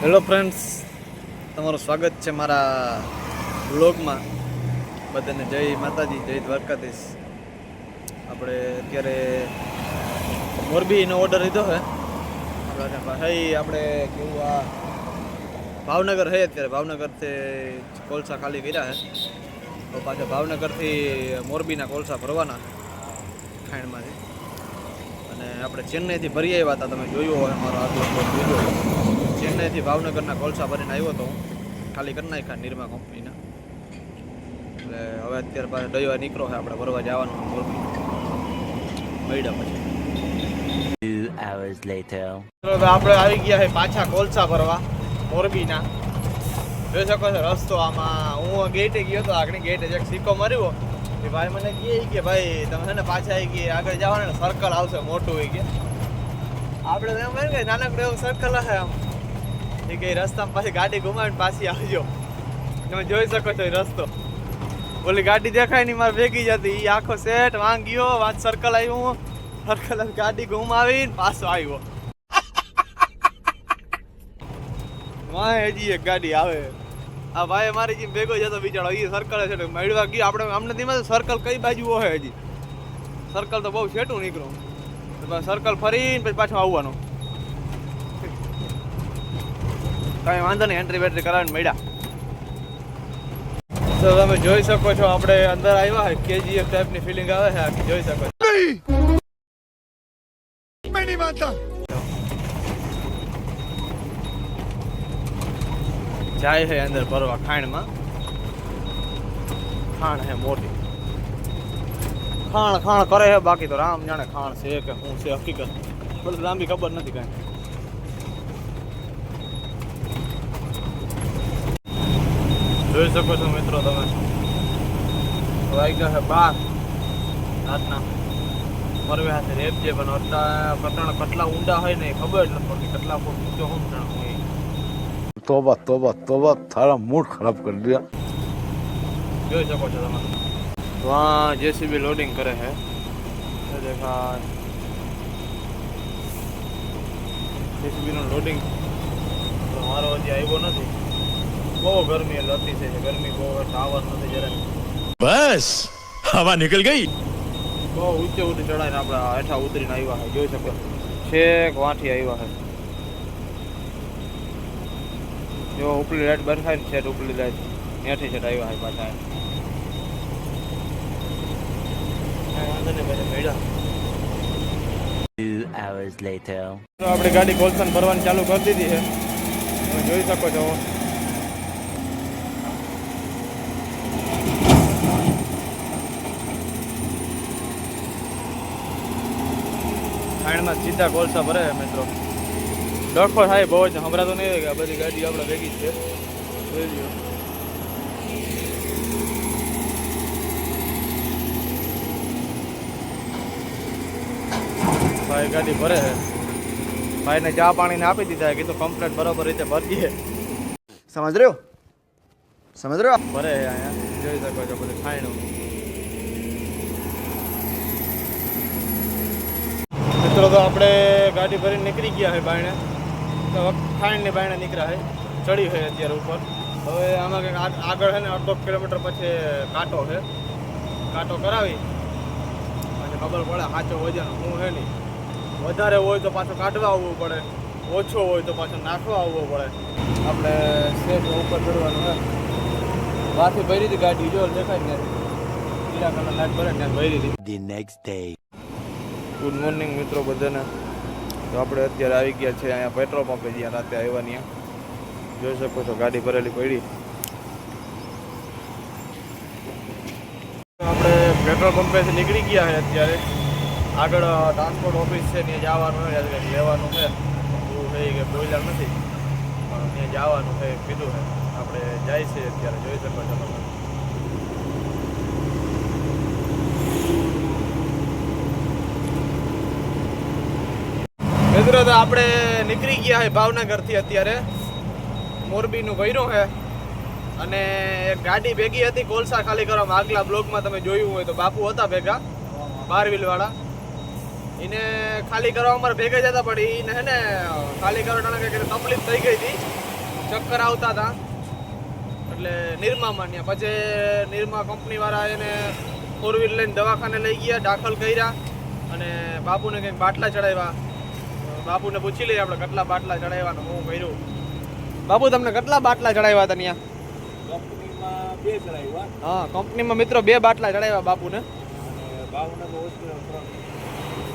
Hello friends તમારું સ્વાગત છે મારા બ્લોગમાં બધાને જય માતાજી, જય દ્વારકાધીશ. આપણે અત્યારે મોરબીનો ઓર્ડર લીધો છે. ભાઈ, આપણે કેવું આ ભાવનગર છે અત્યારે. ભાવનગરથી કોલસા ખાલી કર્યા છે. તો પાછા ભાવનગરથી મોરબીના કોલસા ભરવાના ખાંડમાંથી અને આપણે ચેન્નઈથી ભરી આવ્યા હતા તમે જોયું હોય અમારો આગલો બ્લોગ જોયો ચેન્નઈથી ભાવનગરના કોલસા ભરીને આવ્યો હતો હું. ખાલી કરી નાખ્યા નિરમા કંપનીના. એટલે હવે અત્યારે પાછો ડયો નીકળો છે આપણે ભરવા જવાનું મોરબી. મળ્યા પછી. Hours later. આપણે આવી ગયા છે પાછા કોલસા ભરવા મોરબીના. જોઈ શકો છો રસ્તો આમાં. હું ગેટે ગયો તો આગળ ગેટે એક સિક્કો માર્યો. કે ભાઈ મને કહે કે ભાઈ તમે છે ને પાછા આવી ગયા આગળ જવાના ને સર્કલ આવશે, મોટું હોય કે. આપણે એમ કે નાનકડું એવું સર્કલ હશે આમ. એ કે રસ્તામાં પાછી ગાડી ઘુમાવીને પાછી આવજો. તમે જોઈ શકો છો એ રસ્તો. ઓલી ગાડી દેખાય નહીં, મારે ભેગી જતી એ આખો સેટ વાંગ્યો વાંચ સર્કલ આવ્યું સર્કલ ગાડી ઘુમાવીને પાછો આવ્યો. વાય હજી એક ગાડી આવે. આ ભાઈ અમારી જેમ ભેગો જતો બિચારો એ સર્કલ છે મળવા ગયો. આપણે અમને ધીમે સર્કલ કઈ બાજુ હોય હજી. સર્કલ તો બહુ છેટું નીકળ્યું. સર્કલ ફરીને પછી પાછું આવવાનું. કાંઈ વાંધો નહીં એન્ટ્રી બેન્ટ્રી કરાવીને મળ્યા. તો તમે જોઈ શકો છો, આપણે અંદર આવ્યા હોય કેજીએફ ટાઈપની ફિલિંગ આવે છે જોઈ શકો છો. જાય છે અંદર ભરવા ખાણમાં. ખાણ હે મોટી. ખાણ ખાણ કરે છે, બાકી તો રામ જાણે ખાણ છે કે શું છે, હકીકત. બધું લાંબી ખબર નથી કાંઈ. જોઈ શકો છો મિત્રો તમે. વાગ્યા છે બાર. રાતના. મરવે હાથે રેપ જે પણ અત્યારે કટણ કેટલા ઊંડા હોય ને ખબર નથી પડતી. કેટલા ફૂટ ઊંચો હું જાણ तोबा तोबा तोबा थारा मूड खराब कर दिया જોઈ શકો છો તમે તો આ જેસીબી લોડિંગ કરે છે એ દેખાય જેસીબી નું લોડિંગ મારો હજી આવ્યો નથી બહુ ગરમી એટલે અતિશય છે ગરમી બહુ ટાવર નથી જરાક बस हवा निकल गई બહુ ઊંચે ઊંચે ચડાઈને આપણે હેઠા ઉતરીને આવ્યા છે જોઈ શકો છેક વાંઠી આવ્યા છે જો ઉપલી લાઈટ બંધ થાય ને છેટ ઉપલી લાઈટ ત્યાંથી છેટ આવ્યા હાઈ પાછા. આપણે ગાડી કોલસન ભરવાની ચાલુ કરી દીધી છે. તમે જોઈ શકો છો. ખાણમાં સીધા કોલસા ભરે મિત્રો. ડોટફોર થાય બહુ જ. હમણાં તો નહીં કે આ બધી ગાડી આપણે ભેગી જ છે. ભાઈ ગાડી ભરે છે. ભાઈને ચા પાણીને આપી દીધા કીધું કમ્પ્લેટ બરોબર રીતે ભરીએ સમજ રહ્યો? સમજ રહ્યો? ભરે અહીંયા. જોઈ શકો છો બધું ખાઈનું મિત્રો તો આપણે ગાડી ભરીને નીકળી ગયા છે બાયણે તો બાયણે નીકળ્યા છે. ચડી છે અત્યારે ઉપર. હવે આમાં કંઈક આગળ છે ને અડધો કિલોમીટર પછી કાંટો છે. કાંટો કરાવી. અને ખબર પડે સાચો વજન હું છે નહીં. વધારે હોય તો પાછું કાઢવા આવવું પડે. ઓછો હોય તો પાછું નાખવા આવવું પડે. આપણે સ્ટેજ ઉપર ચડવાનું હોય વાથી ભરી હતી ગાડી જો દેખાય ને પીળા કલર લાઈટ ભરે ને ભરી હતી the next day good morning મિત્રો બધાને. તો આપણે અત્યારે આવી ગયા છે અહીંયા પેટ્રોલ પંપે જ્યાં રાતે આવ્યા ત્યાં. જોઈ શકો છો, ગાડી ભરેલી પડી. આપણે પેટ્રોલ પંપેથી નીકળી ગયા છે અત્યારે. આગળ ટ્રાન્સપોર્ટ ઓફિસ છે, ત્યાં જવાનું આજે કંઈક લેવાનું છે. એવું છે કે બોઈલર નથી. પણ ત્યાં જવાનું છે, કીધું છે. આપણે જાય છે અત્યારે, જોઈ શકો છો તમે. મિત્રો તો આપણે નીકળી ગયા છે ભાવનગરથી અત્યારે. મોરબીનું ભર્યું છે અને ગાડી ભેગી હતી કોલસા ખાલી કરવામાં આગલા બ્લોકમાં તમે જોયું હોય તો બાપુ હતા ભેગા બાર વ્હીલવાળા એને ખાલી કરવા અમારે ભેગા જતા પણ એને હે ને ખાલી કરવાના કંઈક તકલીફ થઈ ગઈ હતી. ચક્કર આવતા હતા. એટલે નિરમામાં ત્યાં પછી નિરમા કંપનીવાળા એને ફોર વ્હીલ લઈને દવાખાને લઈ ગયા, દાખલ કર્યા. અને બાપુને કંઈક બાટલા ચડાવ્યા. બાપુને પૂછી લઈએ આપણે કેટલા બાટલા ચડાવ્યા ને હું કર્યું. બાપુ તમને કેટલા બાટલા ચડાવ્યા હતા ત્યાં? કંપનીમાં બે ચડાવ્યા હા કંપનીમાં મિત્રો બે બાટલા ચડાવ્યા બાપુને. ભાવનગર હોસ્પિટલ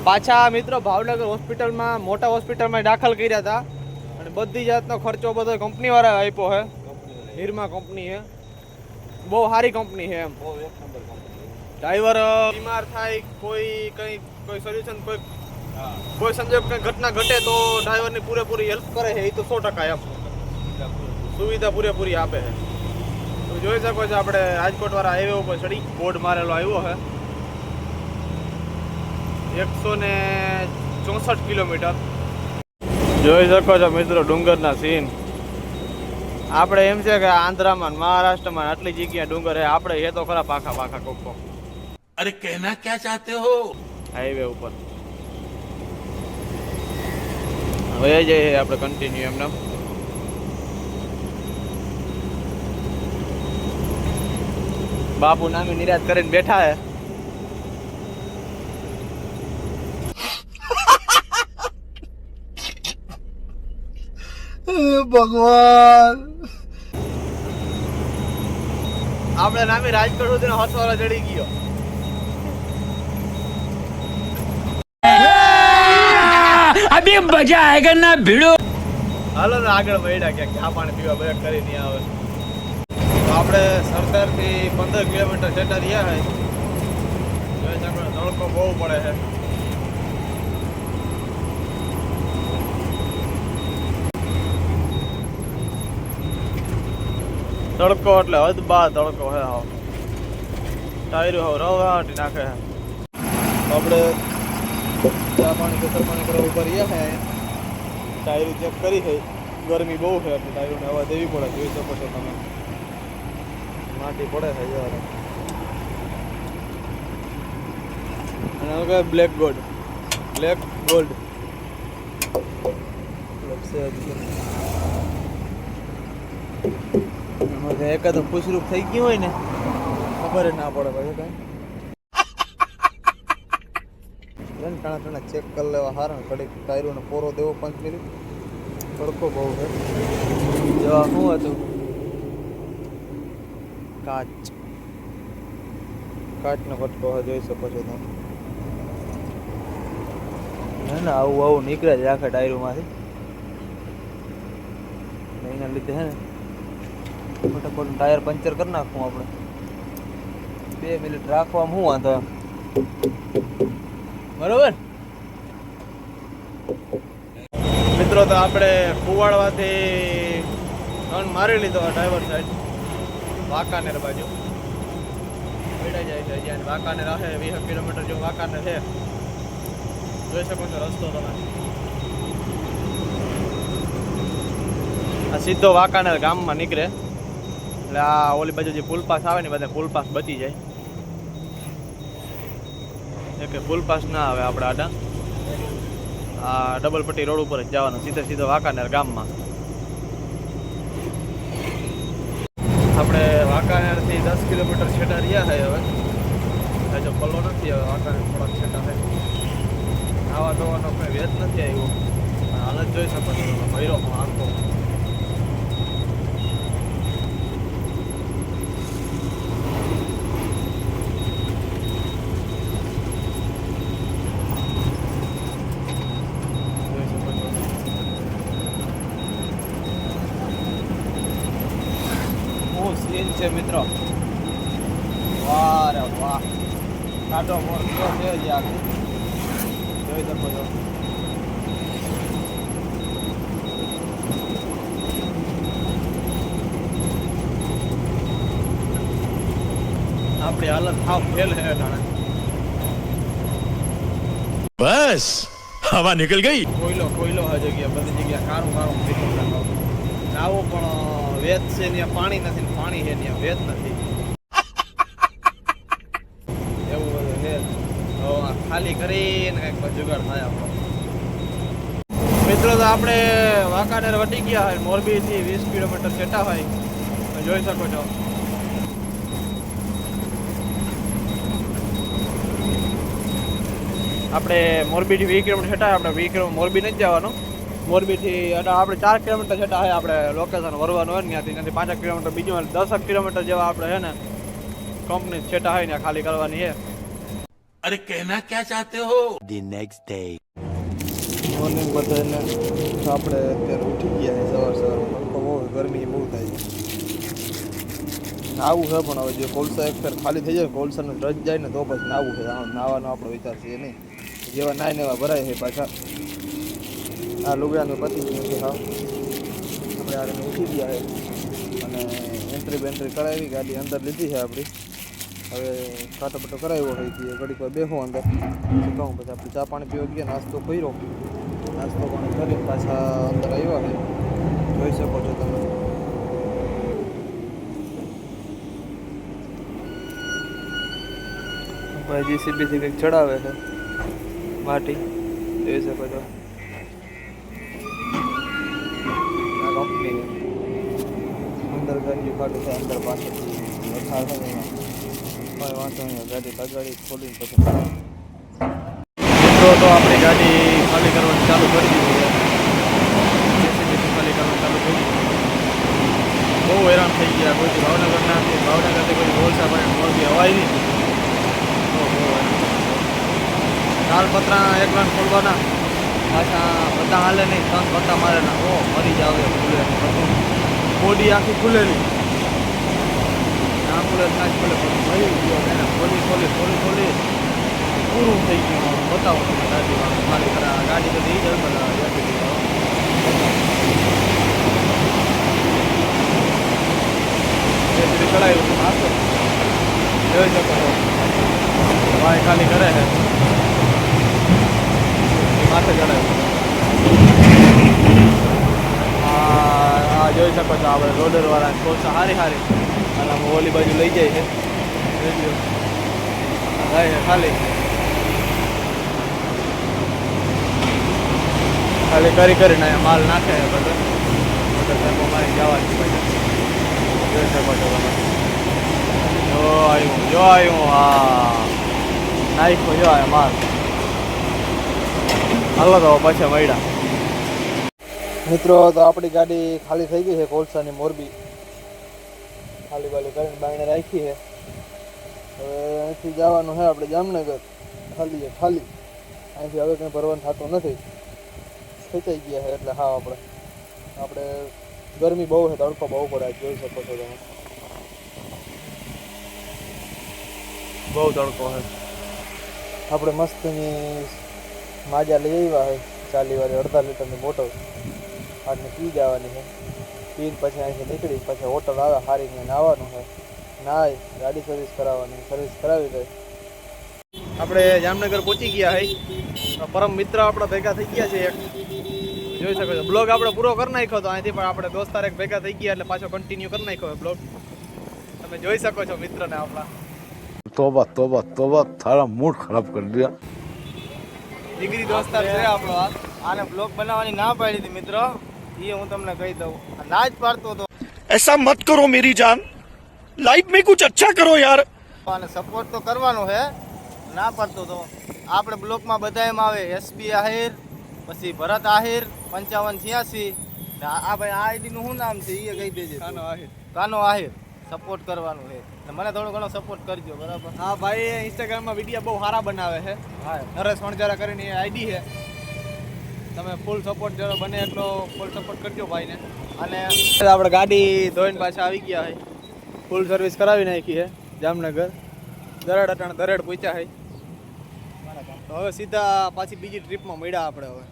પાછા મિત્રો ભાવનગર હોસ્પિટલમાં મોટા હોસ્પિટલમાં દાખલ કર્યા હતા. અને બધી જાતનો ખર્ચો બધો કંપની વાળા આપ્યો છે. નિરમા કંપની છે. બહુ સારી કંપની છે એમ. ડ્રાઈવર બીમાર થાય કોઈ કંઈ કોઈ સોલ્યુશન કોઈ કોઈ સંજોગ કઈ ઘટના ઘટે તો ડ્રાઈવરની પૂરેપૂરી હેલ્પ કરે છે એ તો સો ટકા એમ. સુવિધા પૂરેપૂરી આપે છે. તો જોઈ શકો છો આપણે રાજકોટ વાળા હાઈવે ઉપર ચડી બોર્ડ મારેલો આવ્યો છે. એકસો ને ચોસઠ કિલોમીટર. જોઈ શકો છો મિત્રો ડુંગરના સીન આપણે એમ છે કે આંધ્રામાં મહારાષ્ટ્રમાં આટલી જગ્યા ડુંગર હે આપણે એ તો ખરા પાખા પાખા કોક અરે કહેના ક્યાં ચાહતે હો? હાઈવે ઉપર. હવે જઈએ આપણે કન્ટિન્યુ એમને. બાપુ નામી નિરાશ કરીને બેઠા હે. ભગવાન. આપણે નામી રાજકોટ સુધી હસવાળા ચડી ગયો. મજા આગળ ના ભીડો? હાલો ને આગળ વળ્યા કે આ પાણી પીવા બે કરી નહીં આવે તો આપણે સરદારથી પંદર કિલોમીટર જેટલા રહ્યા છે નળકો બહુ પડે છે. તડકો એટલે હદ બા તડકો હે હા ટાયરો હવે રવાટી નાખે આપણે ચા પાણી કેસર પાણી કરવા ઉપર રહ્યા હે. ટાયરો ચેક કરી છે. ગરમી બહુ છે એટલે ટાયરોને હવા દેવી પડે જોઈ શકો છો તમે. માટી પડે છે યાર. અને હવે બ્લેક ગોલ્ડ બ્લેક ગોલ્ડ કંઈ એકાદ ખુશરૂપ થઈ ગયું હોય ને, ખબર ના પડે ભાઈ કઈ બેન ટાણા ટાણા ચેક કરી લેવા હારા ઘડીક ટાયરોને પોરો દેવો પાંચ મિનિટ. તડકો બહુ છે. જવા શું હતું? કાચ. કાચનો ફટકો જોઈ શકો છો તમે. હે ને, આવું આવું નીકળે જ રાખે ટાયરોમાંથી ને એના લીધે હે ને, ફટાફટ ટાયર પંચર કરી નાખવું આપણે. બે મિનિટ રાખવામાં શું વાંધો બરોબર? મિત્રો, તો આપણે કુવાડવાથી ટર્ન મારી લીધો ડ્રાઈવર સાઈડ વાંકાનેર બાજુ. પીડા જાય છે જ્યાં વાંકાનેર હશે, વીસ કિલોમીટર જેવું વાંકાનેર છે. જોઈ શકો છો રસ્તો તમે. આ સીધો વાંકાનેર ગામમાં નીકળે. એટલે આ ઓલી બાજુ જે પુલ પાસ આવે ને બધા પુલ પાસ બચી જાય. એ કે પુલ પાસ ના આવે આપણે આડા. આ ડબલ પટ્ટી રોડ ઉપર જ જવાનું, સીધે સીધો વાંકાનેર ગામમાં. આપણે વાંકાનેરથી દસ કિલોમીટર છેટા રહ્યા છે હવે. હજુ પલ્લો નથી હવે, વાંકાનેર થોડાક છેટા છે. આવા ધોવાનો કોઈ વેત નથી આવ્યો. હાલત જોઈ શકો છો, ભૈરો આંખો. છે મિત્રો વારે વાહ કાઢો મોટો છે જ આ જોઈ શકો છો આપણી હાલત હાફ ફેલ હે બસ હવા નીકળી ગઈ કોઈલો કોઈલો હજે ગયા બધી જગ્યા કારું કારું નાવો પણ વેત છે ત્યાં પાણી નથી પાણી છે ત્યાં વેત નથી. એવું બધું છે. ખાલી કરીને કંઈક જુગાડ થાય મિત્રો, તો આપણે વાંકાનેર વટી ગયા હોય, મોરબીથી વીસ કિલોમીટર છેટા હોય જોઈ શકો છો. આપણે મોરબીથી વીસ કિલોમીટર છેટા આપણે વીસ કિલોમીટર મોરબી નથી જવાનું. મોરબીથી અને આપણે ચાર કિલોમીટર છે હે આપણે લોકેશન વરવાનું હોય ને ત્યાંથી. ત્યાંથી પાંચેક કિલોમીટર બીજું દસક કિલોમીટર જેવા આપણે છે ને કંપની છેટા હોય ને ખાલી કરવાની હે અરે કહેના ક્યાં ચાહતે હો? ધ નેક્સ્ટ ડે મોર્નિંગ બધાને. આપણે અત્યારે ઉઠી ગયા છે સવાર સવાર પંખો બહુ ગરમી બહુ થાય છે. નાવું છે પણ હવે જે કોલસા એક ખાલી થઈ જાય કોલસાનો રજ જાય ને તો પછી નાવું છે. નાવાનો આપણો વિચાર છે નહીં. જેવા નાય ને એવા ભરાય છે પાછા. આ લુગડાનું પતિ ગયું છે હા આપણે આ ઉઠી ગયા છે અને એન્ટ્રી બેન્ટ્રી કરાવી, ગાડી અંદર લીધી છે આપણી હવે કાંટો બટો કરાવ્યો હોય કે ઘડીક વાર બેહો અંદર. શું કહું, પછી આપણે ચા પાણી પીવા ગયા, નાસ્તો કર્યો. નાસ્તો પાણી કરીને પાછા અંદર આવ્યા છે જોઈ શકો છો તમે. ભાઈ જીસીબીથી કંઈક ચડાવે છે. માટી. જોઈ શકો છો. અંદર ગાડી કાઢું થાય અંદર પાછળથી વરસાદ થાય કોઈ વાંધો નહીં, ગાડી લગાડી ખોલીને પછી મિત્રો, તો આપણી ગાડી ખાલી કરવાની ચાલુ કરી દીધી છે. ખાલી ચાલુ કરી બહુ હેરાન થઈ ગયા. કોઈથી ભાવનગરના ભાવનગરથી કોઈ બોલસા પડે મોરબી હવાય નહીં. તાલપત્રા એકલા ખોલવાના. પાછા બધા હાલે નહીં ત્રણ પત્તા મારે ના. ઓ, મરી જાવ ખુલે બધું. બોડી આખી ખુલેલી એમ્બ્યુલન્સ ના જ ખોલે પણ મરી ગયો એને ખોલી ખોલી ખોલી ખોલી. પૂરું થઈ ગયું બતાવો તમે ગાડીમાં ખાલી ખરા ગાડી બધી જ ચડાવ્યું છે મારતો જોઈ શકો ભાઈ ખાલી કરે છે. માથે ચડાવ્યું આ જોઈ શકો છો આપણે રોડર વાળા કોલસા હારી હારી. અને આમ ઓલી બાજુ લઈ જાય છે. ખાલી. ખાલી કરી કરીને અહીંયા માલ નાખે બધો. બધો મારી જવાની પછી જોઈ શકો છો તમે. જો આવ્યું જો આવ્યું હા. નાખ્યો જો આ માલ. હાલો તો પાછા મળ્યા. મિત્રો તો આપણી ગાડી ખાલી થઈ ગઈ છે કોલસાની મોરબી. ખાલી બાલી કરીને બાયણે રાખી છે. હવે અહીંથી જવાનું છે આપણે જામનગર. ખાલી છે ખાલી. અહીંથી હવે કંઈ ભરવાનું થતું નથી. ખેંચાઈ ગયા છે એટલે હા આપણે. આપણે ગરમી બહુ છે તડકો બહુ પડે જોઈ શકો છો તમે. બહુ તડકો છે. આપણે મસ્તની માજા લઈ આવ્યા હોય, ચાલી વાળી અડધા લીટરની બોટલ. આટલી પી જવાની છે. પીને પછી અહીંથી નીકળી, પછી હોટલ આવે, હારીને નાવાનું છે. નાય ગાડી સર્વિસ કરાવવાની સર્વિસ કરાવી દે. આપણે જામનગર પહોંચી ગયા હઈ. પરમ મિત્ર આપણા ભેગા થઈ ગયા છે એક. જોઈ શકો છો, બ્લોગ આપણે પૂરો કરી નાખ્યો હતો અહીંથી, પણ આપણે દોસ્તાર એક ભેગા થઈ ગયા એટલે પાછો કન્ટિન્યુ કરી નાખ્યો બ્લોગ. તમે જોઈ શકો છો મિત્રને આપણા. તોબા તોબા તોબા, તારા મૂડ ખરાબ કરી દીધા. દીકરી દોસ્તાર છે આપણો આને બ્લોક બનાવવાની ના પાડી હતી મિત્રો. એ હું તમને કહી દઉં. ના જ પાડતો હતો. એસા મત કરો મેરી જાન લાઈફ મેં કુછ અચ્છા કરો યાર અને સપોર્ટ તો કરવાનો હે ના પાડતો તો. આપણે બ્લોકમાં બધા એમ આવે એસબી આહિર પછી ભરત આહિર પંચાવન છ્યાસી. આ ભાઈ આ આઈડીનું શું નામ છે? એ કહી દેજે કાનો આહિર. કાનો આહિર. સપોર્ટ કરવાનું છે. મને થોડો ઘણો સપોર્ટ કરજો બરાબર? હા ભાઈ ઇન્સ્ટાગ્રામમાં વીડિયો બહુ સારા બનાવે છે. હા. નરેશ વણજારા કરીને આઈડી છે. તમે ફૂલ સપોર્ટ જરો બને એટલો ફૂલ સપોર્ટ કરજો ભાઈને. અને આપણે ગાડી ધોઈને પાછા આવી ગયા છે. ફૂલ સર્વિસ કરાવી નાખી છે જામનગર. દરેડ અટાણ દરેડ પહોંચ્યા છે. તો હવે સીધા પાછી બીજી ટ્રીપમાં મળ્યા આપણે હવે.